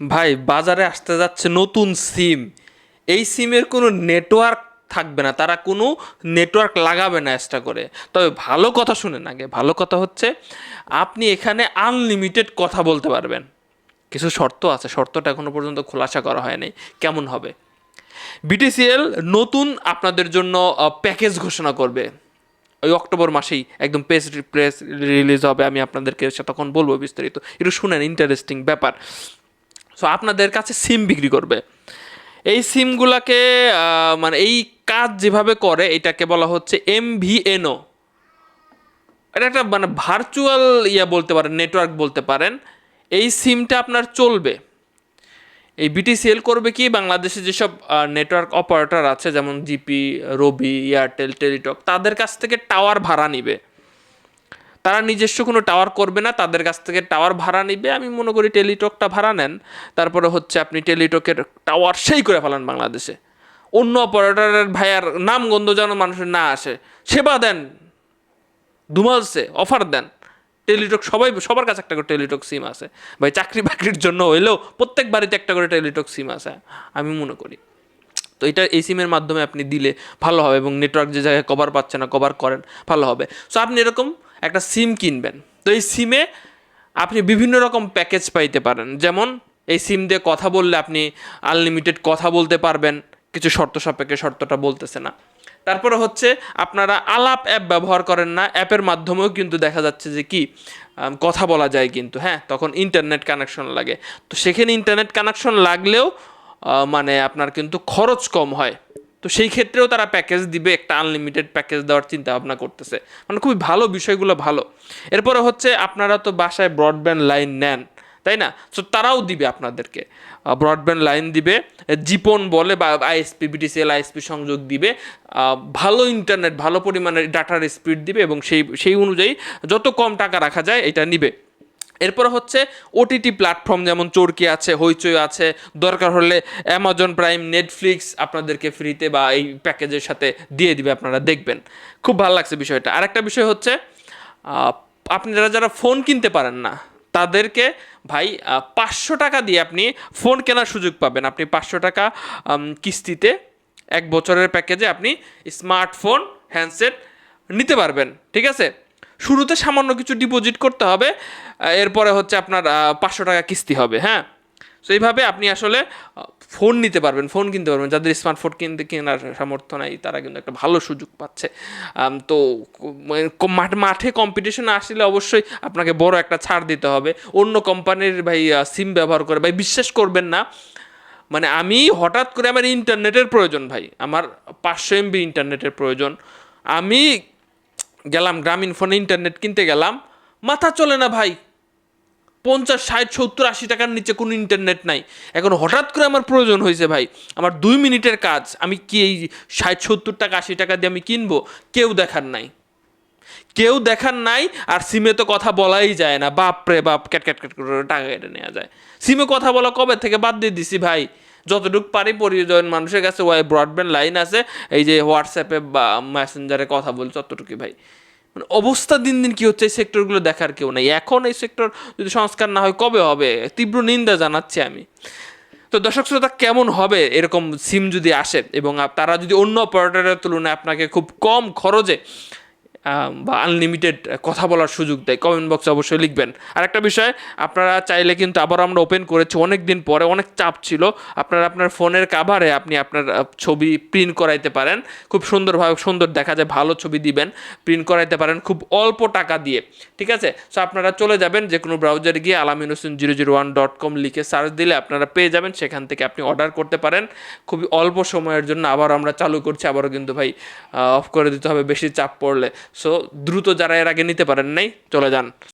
ভাই, বাজারে আসতে যাচ্ছে নতুন সিম। এই সিমের কোনো নেটওয়ার্ক থাকবে না, তারা কোনো নেটওয়ার্ক লাগাবে না এক্সট্রা করে। তবে ভালো কথা শুনেন আগে, ভালো কথা হচ্ছে আপনি এখানে আনলিমিটেড কথা বলতে পারবেন। কিছু শর্ত আছে, শর্তটা এখনও পর্যন্ত খোলাসা করা হয়নি কেমন হবে? বিটিসিএল নতুন আপনাদের জন্য প্যাকেজ ঘোষণা করবে। ওই অক্টোবর মাসেই একদম প্রেস প্রেস রিলিজ হবে, আমি আপনাদেরকে তখন বলব বিস্তারিত। একটু শুনেন ইন্টারেস্টিং ব্যাপার। সো আপনাদের কাছে সিম বিক্রি করবে। এই সিমগুলাকে মানে এই কাজ যেভাবে করে, এটাকে বলা হচ্ছে এমভিএনও এটা একটা মানে ভার্চুয়াল ইয়া বলতে পারেন নেটওয়ার্ক বলতে পারেন। এই সিমটা আপনার চলবে। এই বিটিসিএল করবে কি? বাংলাদেশে যেসব নেটওয়ার্ক অপারেটর আছে, যেমন জিপি রবি এয়ারটেল টেলিটক তাদের কাছ থেকে টাওয়ার ভাড়া নিবে। তারা নিজস্ব কোনো টাওয়ার করবে না, তাদের কাছ থেকে টাওয়ার ভাড়া নিবে। আমি মনে করি টেলিটকটা ভাড়া নেন, তারপরে হচ্ছে আপনি টেলিটকের টাওয়ার সেই করে ফেলান বাংলাদেশে। অন্য অপারেটরের ভাইয়ার নাম গন্ধ যেন মানুষের না আসে। সেবা দেন দুমালসে অফার দেন। টেলিটক সবাই, সবার কাছে একটা করে টেলিটক সিম আছে। ভাই, চাকরি বাকরির জন্য হইলেও প্রত্যেক বাড়িতে একটা করে টেলিটক সিম আছে, আমি মনে করি। তো এটা এই সিমের মাধ্যমে আপনি দিলে ভালো হবে এবং নেটওয়ার্ক যে জায়গায় কভার পাচ্ছে না কভার করেন, ভালো হবে। সো আপনি এরকম একটা সিম কিনবেন। তো এই সিমে আপনি বিভিন্ন রকম প্যাকেজ পাইতে পারেন। যেমন এই সিম দিয়ে কথা বললে আপনি আনলিমিটেড কথা বলতে পারবেন, কিছু শর্ত সাপেক্ষে শর্তটা বলতেছে না। তারপরে হচ্ছে আপনারা আলাপ অ্যাপ ব্যবহার করেন না অ্যাপের মাধ্যমেও কিন্তু দেখা যাচ্ছে যে কি কথা বলা যায় কিন্তু হ্যাঁ তখন ইন্টারনেট কানেকশন লাগে। তো সেখানে ইন্টারনেট কানেকশন লাগলেও মানে আপনার কিন্তু খরচ কম হয়। তো সেই ক্ষেত্রেও তারা প্যাকেজ দিবে, একটা আনলিমিটেড প্যাকেজ দেওয়ার চিন্তা ভাবনা করতেছে। মানে খুবই ভালো বিষয়গুলো ভালো। এরপরে হচ্ছে আপনারা তো বাসায় ব্রডব্যান্ড লাইন নেন, তাই না? সো তারাও দিবে আপনাদেরকে। ব্রডব্যান্ড লাইন দিবে, জিপন বলে বা আইএসপি বিটিসিএল আইএসপি সংযোগ দিবে। ভালো ইন্টারনেট ভালো পরিমাণের ডাটার স্পিড দিবে এবং সেই সেই অনুযায়ী যত কম টাকা রাখা যায় এটা নিবে। এরপর হচ্ছে ওটিটি প্ল্যাটফর্ম যেমন চরকি আছে, হইচই আছে, দরকার হলে অ্যামাজন প্রাইম নেটফ্লিক্স আপনাদেরকে ফ্রিতে বা এই প্যাকেজের সাথে দিয়ে দিবে, আপনারা দেখবেন। খুব ভালো লাগছে বিষয়টা। আরেকটা বিষয় হচ্ছে আপনারা যারা ফোন কিনতে পারেন না, তাদেরকে ভাই পাঁচশো টাকা দিয়ে আপনি ফোন কেনার সুযোগ পাবেন। আপনি পাঁচশো টাকা কিস্তিতে এক বছরের প্যাকেজে আপনি স্মার্টফোন হ্যান্ডসেট নিতে পারবেন। ঠিক আছে? শুরুতে সামান্য কিছু ডিপোজিট করতে হবে এরপরে হচ্ছে আপনার পাঁচশো টাকা কিস্তি হবে হ্যাঁ? তো এইভাবে আপনি আসলে ফোন নিতে পারবেন ফোন কিনতে পারবেন। যাদের স্মার্টফোন কিনতে, কেনার সামর্থ্য নাই, তারা কিন্তু একটা ভালো সুযোগ পাচ্ছে। তো মানে মাঠ- মাঠে কম্পিটিশন আসলে অবশ্যই আপনাকে বড় একটা ছাড় দিতে হবে। অন্য কোম্পানির ভাই সিম ব্যবহার করে, ভাই, বিশ্বাস করবেন না। মানে আমি হঠাৎ করে আমার ইন্টারনেটের প্রয়োজন, ভাই। আমার পাঁচশো এমবি ইন্টারনেটের প্রয়োজন। আমি গেলাম গ্রামীণ ফোনে ইন্টারনেট কিনতে গেলাম। মাথা চলে না ভাই। পঞ্চাশ, ষাট, সত্তর, আশি টাকার নিচে কোনো ইন্টারনেট নাই। এখন হঠাৎ করে আমার প্রয়োজন হয়েছে ভাই। আমার দুই মিনিটের কাজ। আমি কি এই ষাট, সত্তর টাকা, আশি টাকা দিয়ে আমি কিনবো? কেউ দেখার নাই। কেউ দেখার নাই, আর সিমে তো কথা বলাই যায় না। বাপ রে বাপ, ক্যাট ক্যাট ক্যাট করে টাকা কেটে নেওয়া যায়। সিমে কথা বলা কবে থেকে? বাদ দিয়ে দিছি ভাই। যতটুকু পারি পরিজন মানুষের কাছে ওয়াই ব্রডব্যান্ড লাইন আছে, এই যে হোয়াটসঅ্যাপে বা মেসেঞ্জারে কথা বলি ততটুকুই ভাই। মানে অবস্থা দিন দিন কী হচ্ছে এই সেক্টরগুলো দেখার কেউ নাই। এখন এই সেক্টর যদি সংস্কার না হয় কবে হবে? তীব্র নিন্দা জানাচ্ছি আমি। তো দর্শক শ্রোতা, কেমন হবে? এরকম সিম যদি আসে এবং তারা যদি অন্য অপারেটরের তুলনায় আপনাকে খুব কম খরচে বা আনলিমিটেড কথা বলার সুযোগ দেয়। কমেন্ট বক্সে অবশ্যই লিখবেন। আর একটা বিষয়, আপনারা চাইলে কিন্তু আবার আমরা ওপেন করেছি অনেক দিন পরে, অনেক চাপ ছিল। আপনারা আপনার ফোনের কাভারে আপনি আপনার ছবি প্রিন্ট করাইতে পারেন। খুব সুন্দরভাবে, সুন্দর দেখা যায়, ভালো ছবি দিবেন। প্রিন্ট করাইতে পারেন খুব অল্প টাকা দিয়ে। ঠিক আছে? সো আপনারা চলে যাবেন যে কোনো ব্রাউজারে গিয়ে Alamin Hossain zero zero one dot com লিখে সার্চ দিলে আপনারা পেয়ে যাবেন। সেখান থেকে আপনি অর্ডার করতে পারেন। খুবই অল্প সময়ের জন্য আবার আমরা চালু করছি। আবারও কিন্তু ভাই অফ করে দিতে হবে। বেশি চাপ পড়লে। সো দ্রুত যারা এর আগে নিতে পারেন নাই চলে যান।